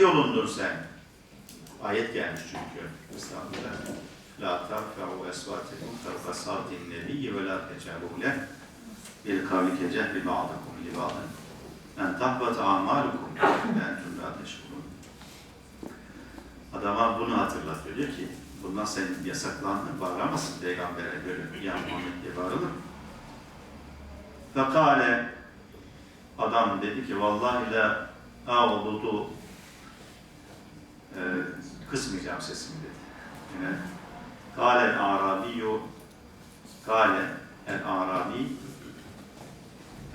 Nehyolundun sen. Ayet gelmiş çünkü. Estağfurullah. La tarfa'u esvatekum tarfa savtin nebiyyi ve la tecabu bil kavli kecehri ba'dakum li ba'dın en tahbata amalukum entum la teşkurun. Adama bunu hatırlatıyor. Diyor ki bundan sen yasaklandın, bağıramazsın peygambere böyle ya Muhammed diye bağırılır? Fekale adam dedi ki vallahi la a'ududu e, kısmayacağım sesimi dedi. Yine kale el arabiyyu kale el arabi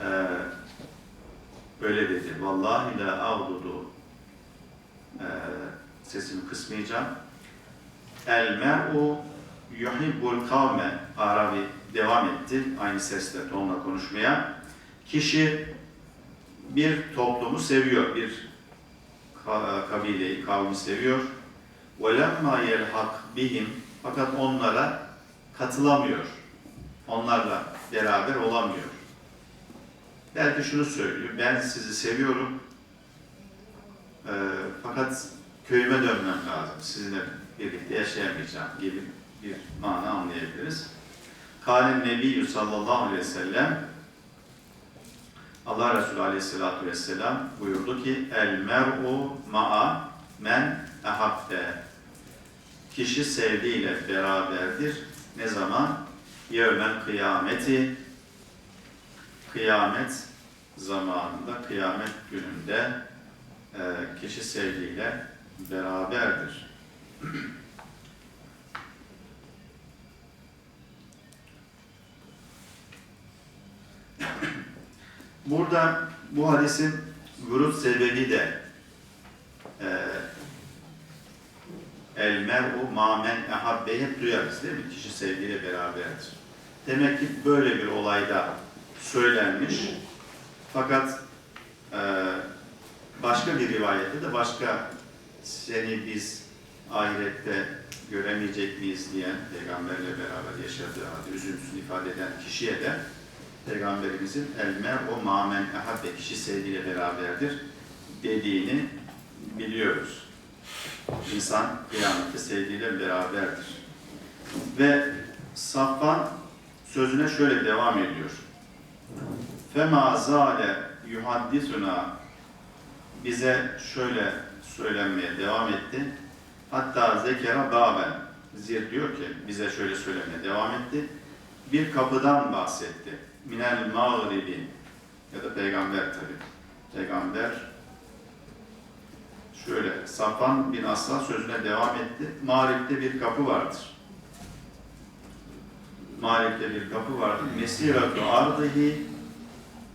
e, böyle dedi. Vallahi la a'ududu e, sesimi kısmayacağım. El mer'u yuhibbul kavme Arabi devam etti aynı sesle tonla konuşmaya. Kişi bir toplumu seviyor, bir kabileyi, kavmi seviyor. وَلَمَّا يَلْحَقْ bihim Fakat onlara katılamıyor. Onlarla beraber olamıyor. Belki şunu söylüyor, ben sizi seviyorum Ee, fakat köyüme dönmem lazım, sizinle birlikte yaşayamayacağım gibi bir mana anlayabiliriz. Kâle Nebiyyü sallallahu aleyhi ve sellem Allah Resulü aleyhissalatu vesselam buyurdu ki El mer'u ma'a men ehabbe Kişi sevdiğiyle beraberdir. Ne zaman? Yevmen kıyameti Kıyamet zamanında, kıyamet gününde e, kişi sevdiğiyle beraberdir. Burada bu hadisin vurut sebebi de e, el mer'u mamen ehabbe hep duyarız değil mi? Kişi sevgiyle beraberdir. Demek ki böyle bir olayda söylenmiş. Fakat e, başka bir rivayette de başka seni biz ahirette göremeyecek miyiz diyen peygamberle beraber yaşadığı halde üzüntüsünü ifade eden kişiye de Peygamberimizin elmer o mamen ehabbe kişi sevgiyle beraberdir dediğini biliyoruz. İnsan kıyamette sevgiyle beraberdir. Ve Safvan sözüne şöyle devam ediyor. Fema zale yuhaddisuna bize şöyle söylenmeye devam etti. Hatta zekera baben zir diyor ki bize şöyle söylemeye devam etti. Bir kapıdan bahsetti. Minel mağribi ya da peygamber tabi. Peygamber şöyle Safan bin Aslan sözüne devam etti. Mağrib'de bir kapı vardır. Mağrib'de bir kapı vardır. Mesiratu ardihi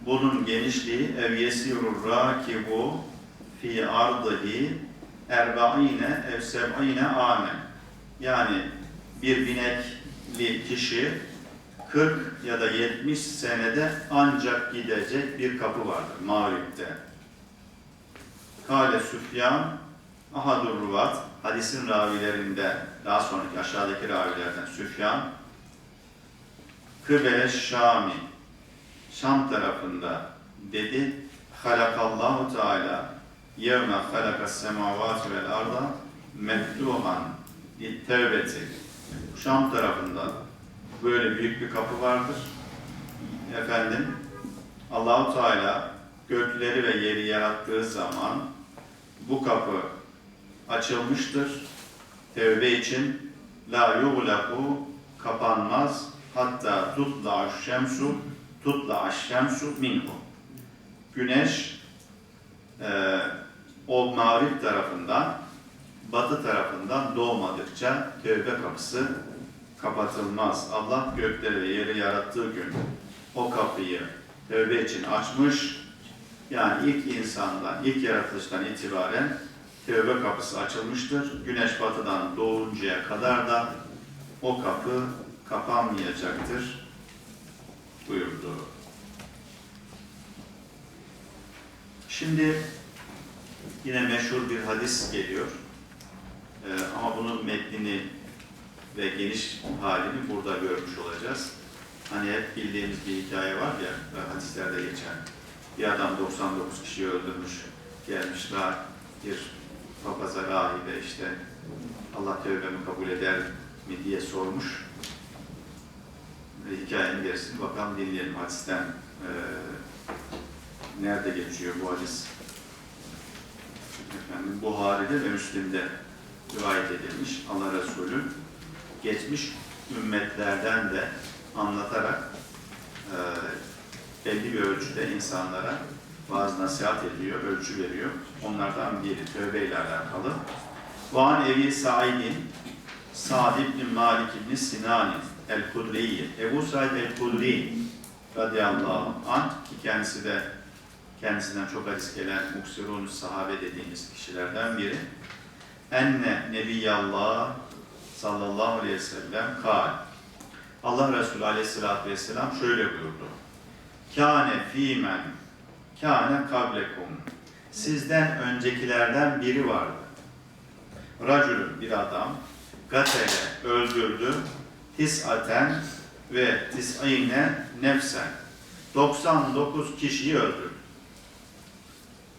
bunun genişliği ev yesirur rakibu fi ardihi erba'ine ev seb'ine amen. Yani bir binekli kişi 40 ya da 70 senede ancak gidecek bir kapı vardır Mağrib'de. Kale Süfyan Ahadur Ruvat hadisin ravilerinde daha sonraki aşağıdaki ravilerden Süfyan Kıbele Şami Şam tarafında dedi Halakallahu Teala yevme halakas semavati vel arda meftuhan tevbeti Şam tarafında böyle büyük bir kapı vardır. Efendim Allahu Teala gökleri ve yeri yarattığı zaman bu kapı açılmıştır. Tevbe için la yuglaku kapanmaz hatta tutla şemsu tutla şemsu minhu. Güneş e, o mağrib tarafından batı tarafından doğmadıkça tevbe kapısı kapatılmaz. Allah gökleri ve yeri yarattığı gün o kapıyı tövbe için açmış. Yani ilk insandan, ilk yaratılıştan itibaren tövbe kapısı açılmıştır. Güneş batıdan doğuncaya kadar da o kapı kapanmayacaktır buyurdu. Şimdi yine meşhur bir hadis geliyor. Ee, ama bunun metnini ve geniş halini burada görmüş olacağız. Hani hep bildiğimiz bir hikaye var ya, ve hadislerde geçen. Bir adam 99 kişiyi öldürmüş, gelmişler bir papaza, rahibe işte Allah tövbemi kabul eder mi diye sormuş. Ve hikayenin gerisini bakalım dinleyelim hadisten. Ee, nerede geçiyor bu hadis? Efendim, Buhari'de ve Müslim'de rivayet edilmiş. Allah Resulü geçmiş ümmetlerden de anlatarak e, belli bir ölçüde insanlara bazı nasihat ediyor, ölçü veriyor. Onlardan biri tövbe ile alakalı. Van Evi Sa'id'in Sa'd ibn Malik ibn Sinan el-Kudri'yi, Ebu Sa'id el-Kudri radıyallahu anh ki kendisi de kendisinden çok hadis gelen muksirun sahabe dediğimiz kişilerden biri. Enne Nebiyallah sallallahu aleyhi ve sellem kal. Allah Resulü aleyhissalatü vesselam şöyle buyurdu. Kâne fîmen kâne kablekum. Sizden öncekilerden biri vardı. Racülün bir adam gatele öldürdü tis'aten ve tis'ine nefsen. 99 kişiyi öldürdü.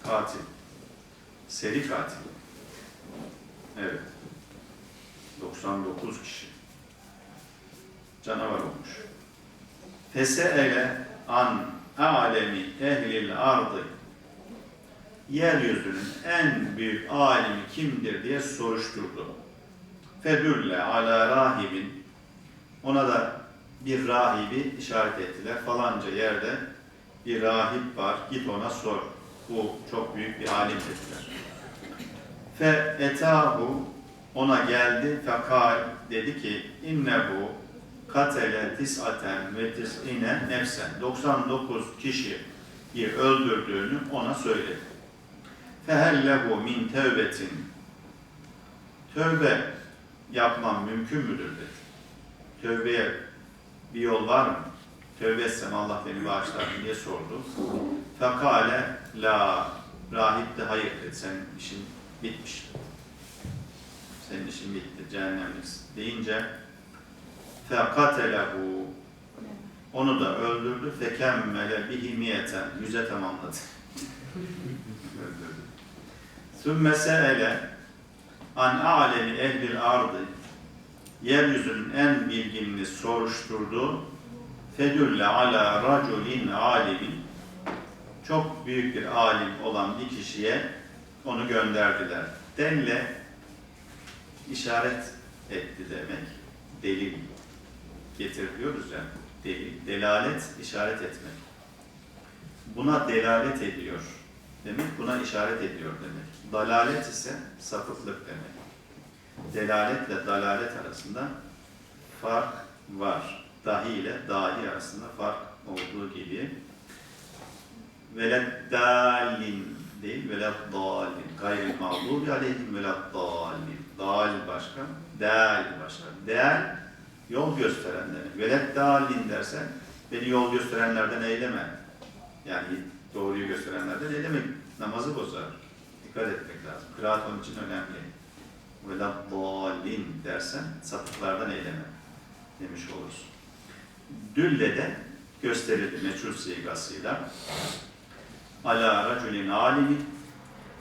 Katil. Seri katil. Evet. 99 kişi. Canavar olmuş. Feseele an alemi ehlil ardı yeryüzünün en büyük alimi kimdir diye soruşturdu. Fedülle ala rahibin ona da bir rahibi işaret ettiler. Falanca yerde bir rahip var. Git ona sor. Bu çok büyük bir alim dediler. Fe etahu ona geldi fekal dedi ki inne bu katele tis'aten ve tis'ine nefsen 99 kişiyi öldürdüğünü ona söyledi. Fehellehu min tevbetin tövbe yapmam mümkün müdür dedi. Tövbeye bir yol var mı? Tövbe etsem Allah beni bağışlar diye sordu. Fekale la rahip de hayır dedi. Senin işin bitmiş. Senin işin bitti. Cehennemliksin. Deyince fekatelehu onu da öldürdü. Bihi miyeten. Yüze tamamladı. öldürdü. Sümme se'ele an alemi ehlil ardı yeryüzünün en bilginini soruşturdu. Fedülle ala raculin alimin çok büyük bir alim olan bir kişiye onu gönderdiler. Denle işaret etti demek. Delil getir diyoruz ya. Delil, delalet, işaret etmek. Buna delalet ediyor demek, buna işaret ediyor demek. Dalalet ise sapıklık demek. Delaletle dalalet arasında fark var. Dahi ile dahi arasında fark olduğu gibi veleddallin değil veleddallin gayril mağdubi aleyhim veleddallin dal başka del başka del yol gösteren demek veleddallin dersen beni yol gösterenlerden eyleme. Yani doğruyu gösterenlerden eyleme. Namazı bozar. Dikkat etmek lazım. Kıraat onun için önemli. Veleddallin dersen sapıklardan eyleme demiş olursun. Dülle de gösterildi meçhul sigasıyla. Ala raculin alimi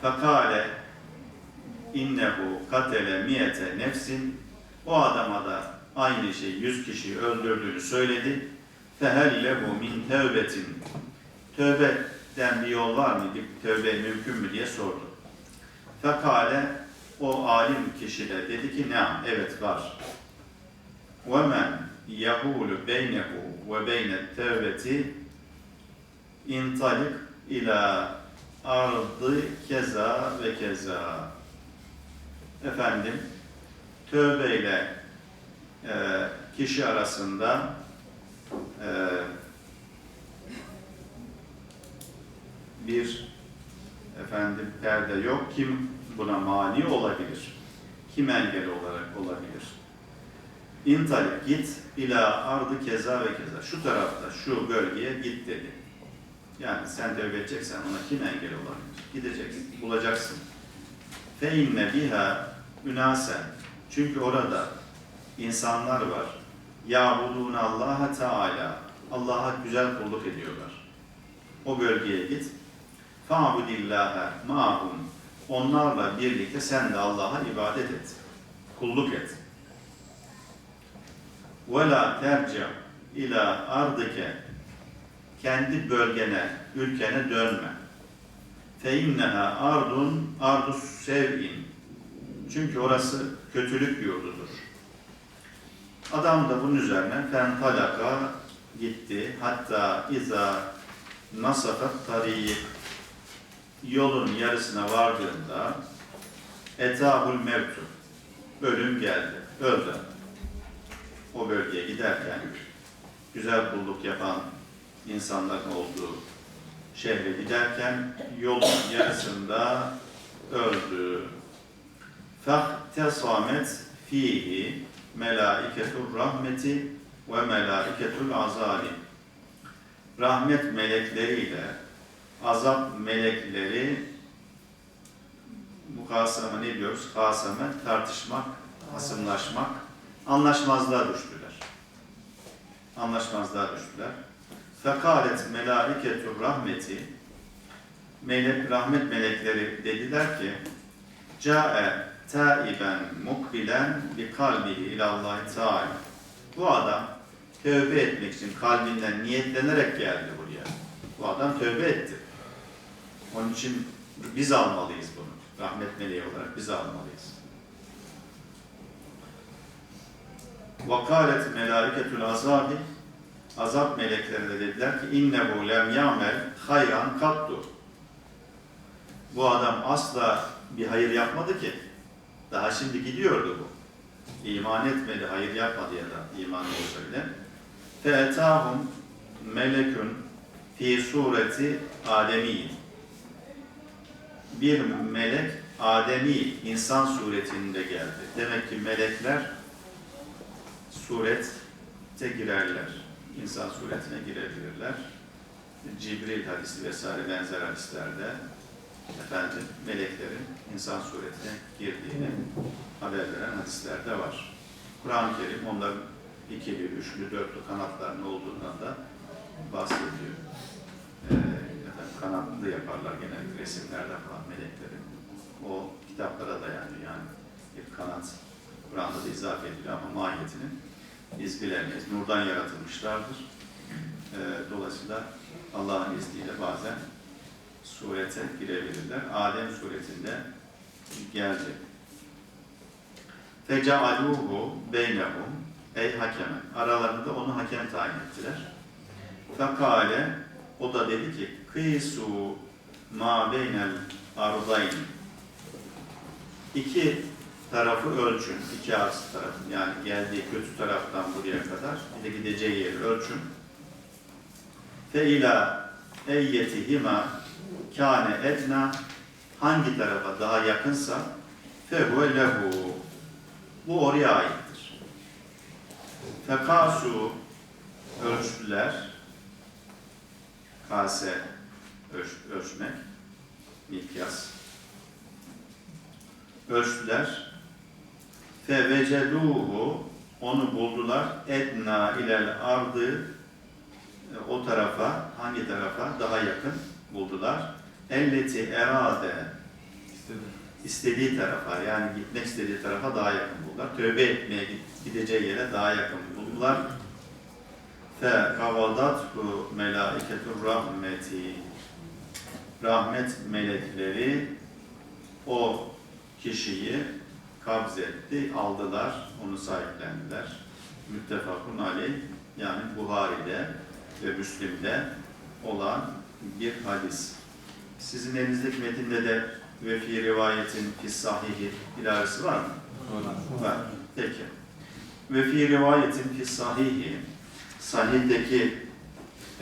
fekale innehu katele miyete nefsin o adama da aynı şey yüz kişi öldürdüğünü söyledi. Fehellehu min tevbetin tövbeden bir yol var mı? Tövbe mümkün mü diye sordu. Fekale o alim kişi de dedi ki ne? Evet var. Ve men yahulu beynehu ve beyne tevbeti intalik ila ardı keza ve keza. Efendim, tövbe ile e, kişi arasında e, bir efendim perde yok. Kim buna mani olabilir? Kim engel olarak olabilir? İntalik git ila ardı keza ve keza. Şu tarafta, şu bölgeye git dedi. Yani sen tövbe edeceksen ona kim engel olabilir? Gideceksin, bulacaksın. Fe inne biha ünasen. Çünkü orada insanlar var. Ya'budun Allah Teala. Allah'a güzel kulluk ediyorlar. O bölgeye git. Fa'budillaha ma'hum. Onlarla birlikte sen de Allah'a ibadet et. Kulluk et. Ve la terca ila ardike kendi bölgene, ülkene dönme. Fe inneha ardun ardus sev'in çünkü orası kötülük yurdudur. Adam da bunun üzerine fentalaka gitti. Hatta iza nasafat tarik yolun yarısına vardığında etahul mevtu ölüm geldi. Öldü. O bölgeye giderken güzel kulluk yapan insanların olduğu şehre giderken yolun yarısında öldü. Fihi melaiketur rahmeti ve melaiketul azali. Rahmet melekleriyle azap melekleri mukaseme ne diyoruz? Kaseme, tartışmak, hasımlaşmak, anlaşmazlığa düştüler. Anlaşmazlığa düştüler. Fekalet melaiketur rahmeti melek, rahmet melekleri dediler ki Câe taiben mukbilen bi kalbihi ilallahi teala. Bu adam tövbe etmek için kalbinden niyetlenerek geldi buraya. Bu adam tövbe etti. Onun için biz almalıyız bunu. Rahmet meleği olarak biz almalıyız. Vakalet melaiketul azabi azap melekleri de dediler ki innehu lem ya'mel hayran kattu. Bu adam asla bir hayır yapmadı ki. Daha şimdi gidiyordu bu. İman etmedi, hayır yapmadı ya da iman olsa bile. Fe'etahum melekün fi sureti ademi. Bir melek ademi insan suretinde geldi. Demek ki melekler surete girerler. İnsan suretine girebilirler. Cibril hadisi vesaire benzer hadislerde efendim meleklerin insan suretine girdiğini haber veren hadislerde var. Kur'an-ı Kerim onların ikili, üçlü, dörtlü kanatlarının olduğundan da bahsediyor. Ee, efendim, kanatlı yaparlar genellikle resimlerde falan melekleri. O kitaplara dayanıyor yani bir kanat Kur'an'da da izafe ediliyor ama mahiyetini biz bilemeyiz. Nurdan yaratılmışlardır. Ee, dolayısıyla Allah'ın izniyle bazen surete girebilirler. Adem suretinde geldi. Fecealuhu beynehum ey hakeme. Aralarında onu hakem tayin ettiler. Fekale o da dedi ki kıysu ma beynel ardayn iki tarafı ölçün. iki arz tarafı yani geldiği kötü taraftan buraya kadar bir de gideceği yeri ölçün. Fe ila eyyetihima kâne edna hangi tarafa daha yakınsa fehuve lehu. Bu oraya aittir. Fekasu ölçtüler. Kase ölç, ölçmek mikyas. Ölçtüler. Feveceduhu onu buldular. Edna ilel ardı o tarafa hangi tarafa daha yakın buldular elleti erade istediği tarafa yani gitmek istediği tarafa daha yakın buldular. Tövbe etmeye gideceği yere daha yakın buldular. Fe kavadathu melaiketur rahmeti rahmet melekleri o kişiyi kabzetti, aldılar, onu sahiplendiler. Müttefakun aleyh yani Buhari'de ve Müslim'de olan bir hadis. Sizin elinizdeki metinde de ve fi rivayetin fi sahihi ilavesi var mı? Var. Peki. Ve fi rivayetin fi sahihi sahihteki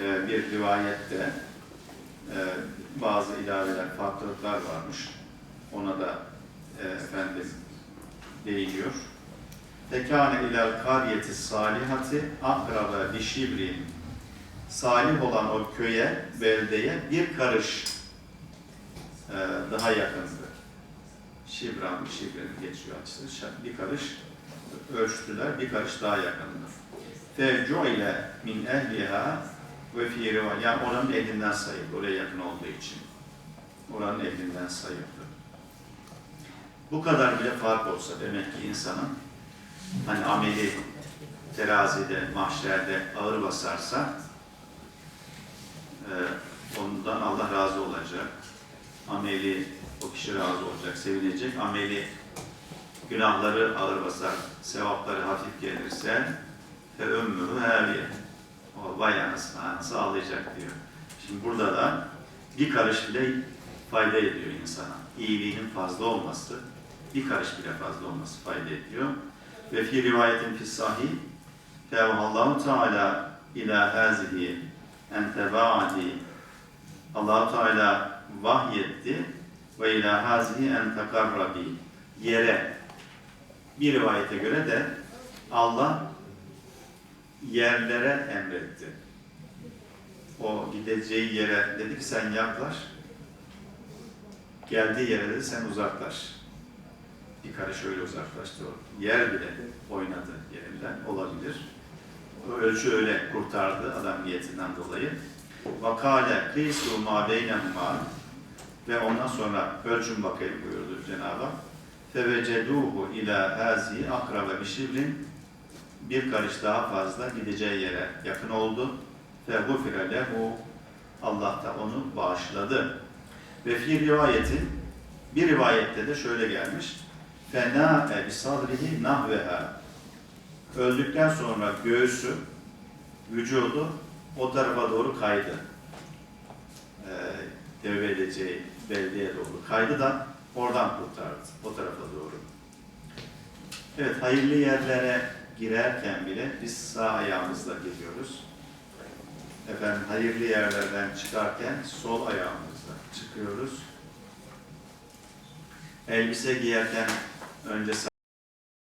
e, bir rivayette e, bazı ilaveler, farklılıklar varmış. Ona da e, efendim değiniyor. Tekane ilal kariyeti salihati akraba bi şibrin salih olan o köye, beldeye bir karış daha yakındı. Şibran, şibrin geçiyor işte. Bir karış ölçtüler, bir karış daha yakındı. Fevcu ile min ehliha ve fi. Yani oranın elinden sayıldı, oraya yakın olduğu için. Oranın elinden sayıldı. Bu kadar bile fark olsa demek ki insanın hani ameli terazide, mahşerde ağır basarsa e, ondan Allah razı olacak. Ameli o kişi razı olacak, sevinecek. Ameli günahları ağır basar, sevapları hafif gelirse fe ömrü hâviye. O vay anasını, anası ağlayacak diyor. Şimdi burada da bir karış bile fayda ediyor insana. İyiliğinin fazla olması, bir karış bile fazla olması fayda ediyor. Ve fi rivayetin fi sahih Allahu Teala ila hazihi en tebaadi Allahu Teala vahyetti ve ila hazihi en takarrabi yere bir rivayete göre de Allah yerlere emretti. O gideceği yere dedi ki sen yaklaş. Geldiği yere de sen uzaklaş. Bir karış öyle uzaklaştı o. Yer bile oynadı yerinden olabilir. O ölçü öyle kurtardı adam niyetinden dolayı. Vakale kıysu ma beynehuma ve ondan sonra ölçün bakayım buyurdu Cenab-ı Hak. Feveceduhu ila hazi akrabe bişibrin bir karış daha fazla gideceği yere yakın oldu. Ve gufire lehu Allah da onu bağışladı. Ve fi rivayetin bir rivayette de şöyle gelmiş. Fena bi sadrihi nahveha öldükten sonra göğsü, vücudu o tarafa doğru kaydı. Ee, tevbe beldeye doğru kaydı da oradan kurtardı, o tarafa doğru. Evet, hayırlı yerlere girerken bile biz sağ ayağımızla gidiyoruz. Efendim hayırlı yerlerden çıkarken sol ayağımızla çıkıyoruz. Elbise giyerken önce sağ